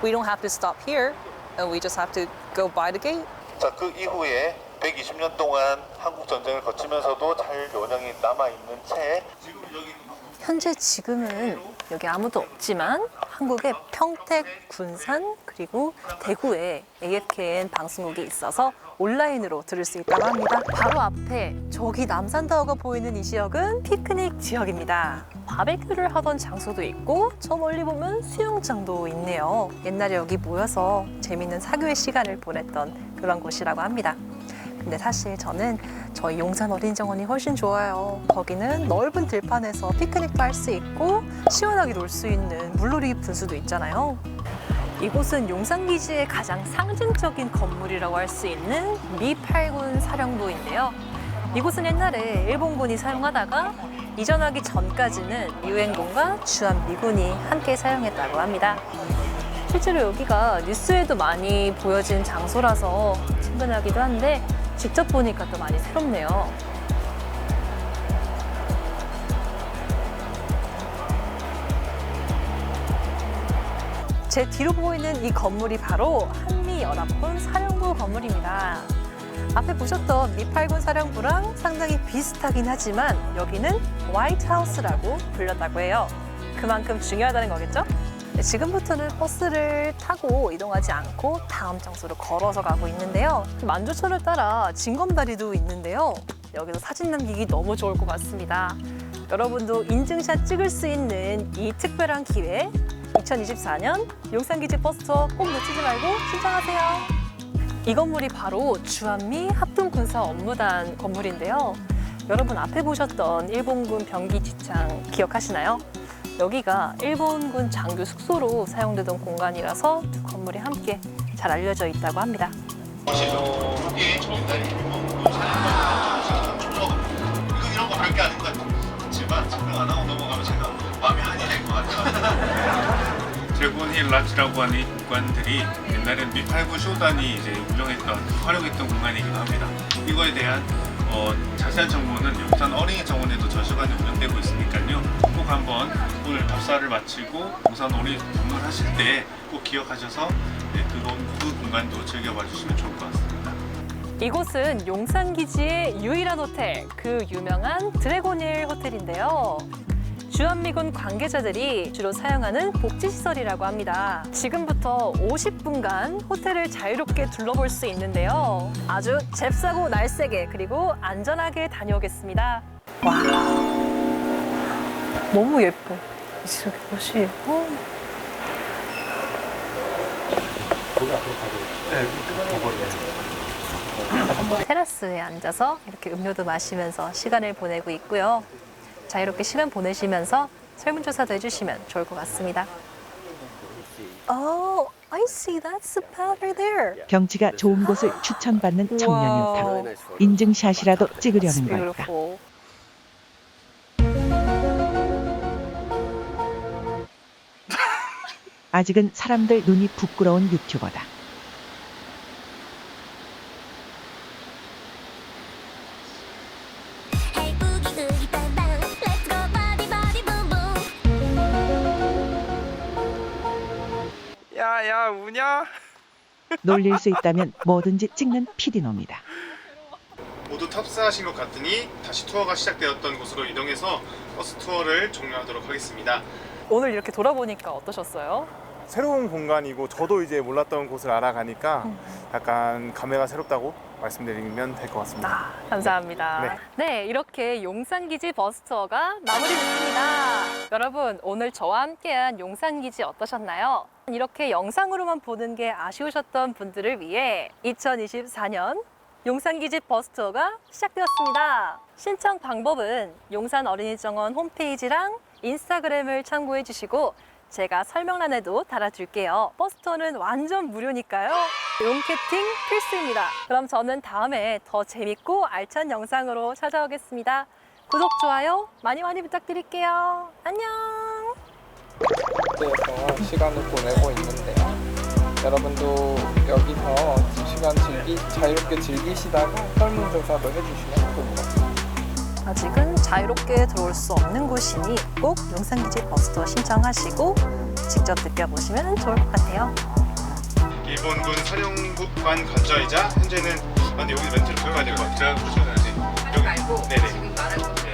We don't have to stop here, and we just have to go by the gate. 자, 그 이후에 120년 동안 한국 전쟁을 거치면서도 잘 원형이 남아 있는 채 지금 여기 현재 지금은 여기 아무도 없지만 한국의 평택, 군산 그리고 대구에 AFKN 방송국이 있어서 온라인으로 들을 수 있다고 합니다. 바로 앞에 저기 남산타워가 보이는 이 지역은 피크닉 지역입니다. 바베큐를 하던 장소도 있고 저 멀리 보면 수영장도 있네요. 옛날에 여기 모여서 재밌는 사교의 시간을 보냈던 그런 곳이라고 합니다. 근데 사실 저는 저희 용산 어린이정원이 훨씬 좋아요. 거기는 넓은 들판에서 피크닉도 할 수 있고 시원하게 놀 수 있는 물놀이 분수도 있잖아요. 이곳은 용산기지의 가장 상징적인 건물이라고 할 수 있는 미8군 사령부인데요. 이곳은 옛날에 일본군이 사용하다가 이전하기 전까지는 유엔군과 주한미군이 함께 사용했다고 합니다. 실제로 여기가 뉴스에도 많이 보여진 장소라서 친근하기도 한데 직접 보니까 또 많이 새롭네요. 제 뒤로 보이는 이 건물이 바로 한미연합군 사령부 건물입니다. 앞에 보셨던 미8군 사령부랑 상당히 비슷하긴 하지만 여기는 화이트하우스라고 불렸다고 해요. 그만큼 중요하다는 거겠죠? 네, 지금부터는 버스를 타고 이동하지 않고 다음 장소로 걸어서 가고 있는데요. 만조천을 따라 징검다리도 있는데요. 여기서 사진 남기기 너무 좋을 것 같습니다. 여러분도 인증샷 찍을 수 있는 이 특별한 기회 2024년 용산기지 버스 투어 꼭 놓치지 말고 신청하세요. 이 건물이 바로 주한미 합동군사 업무단 건물인데요. 여러분 앞에 보셨던 일본군 병기지창 기억하시나요? 여기가 일본군 장교 숙소로 사용되던 공간이라서 두 건물이 함께 잘 알려져 있다고 합니다. 이거 이런 거할게 아닌 것 같지만 설명 안 하고 넘어가면 제가 마음이 한이 될것 같아요. 대군 힐라츠라고 하는 이 공간들이 옛날엔 미8구 쇼단이 이제 운영했던 활용했던 공간이기도 합니다. 이거에 대한 어, 자세한 정보는 용산 어린이 정원에도 저시간에 운영되고 있으니까요. 꼭 한번 오늘 답사를 마치고 용산 어린이 방문하실 때 꼭 기억하셔서 네, 그건 그 공간도 즐겨봐 주시면 좋을 것 같습니다. 이곳은 용산기지의 유일한 호텔, 그 유명한 드래곤힐 호텔인데요. 주한미군 관계자들이 주로 사용하는 복지시설이라고 합니다. 지금부터 50분간 호텔을 자유롭게 둘러볼 수 있는데요. 아주 잽싸고 날쌔게 그리고 안전하게 다녀오겠습니다. 와, 너무 예뻐. 이렇게 옷이 예뻐. 테라스에 앉아서 이렇게 음료도 마시면서 시간을 보내고 있고요. 자유롭게 시간 보내시면서 설문조사도 해주시면 좋을 것 같습니다. Oh, I see. That's the powder there. 경치가 좋은 곳을 추천받는. Wow, 인증샷이라도 찍으려는 걸까? beautiful. 아직은 사람들 눈이 부끄러운 유튜버다. 야야 우냐? 놀릴 수 있다면 뭐든지 찍는 피디놈이다. 모두 탑승하신 것 같으니 다시 투어가 시작되었던 곳으로 이동해서 버스 투어를 종료하도록 하겠습니다. 오늘 이렇게 돌아보니까 어떠셨어요? 새로운 공간이고 저도 이제 몰랐던 곳을 알아가니까 약간 감회가 새롭다고 말씀드리면 될 것 같습니다. 아, 감사합니다. 네. 네. 이렇게 용산기지 버스 투어가 마무리됐습니다. 여러분, 오늘 저와 함께한 용산기지 어떠셨나요? 이렇게 영상으로만 보는 게 아쉬우셨던 분들을 위해 2024년 용산기지 버스 투어가 시작되었습니다. 신청 방법은 용산 어린이정원 홈페이지랑 인스타그램을 참고해 주시고 제가 설명란에도 달아둘게요. 버스 투어는 완전 무료니까요. 롱캐팅 필수입니다. 그럼 저는 다음에 더 재밌고 알찬 영상으로 찾아오겠습니다. 구독, 좋아요 많이 많이 부탁드릴게요. 안녕! 에서 시간을 보내고 있는데요. 여러분도 여기서 시간 즐기 자유롭게 즐기시다가 설문조사도 해주시면 좋을 것 같아요. 아직은 자유롭게 들어올 수 없는 곳이니 꼭 용산기지 버스터 신청하시고 직접 느껴보시면 좋을 것 같아요. 일본군 사령관 관저이자 현재는 아, 네, 여기 멘트를 보여야 될 것 같아요. 제가 보시면 안 여기 말고 네네. 지금 말한 것들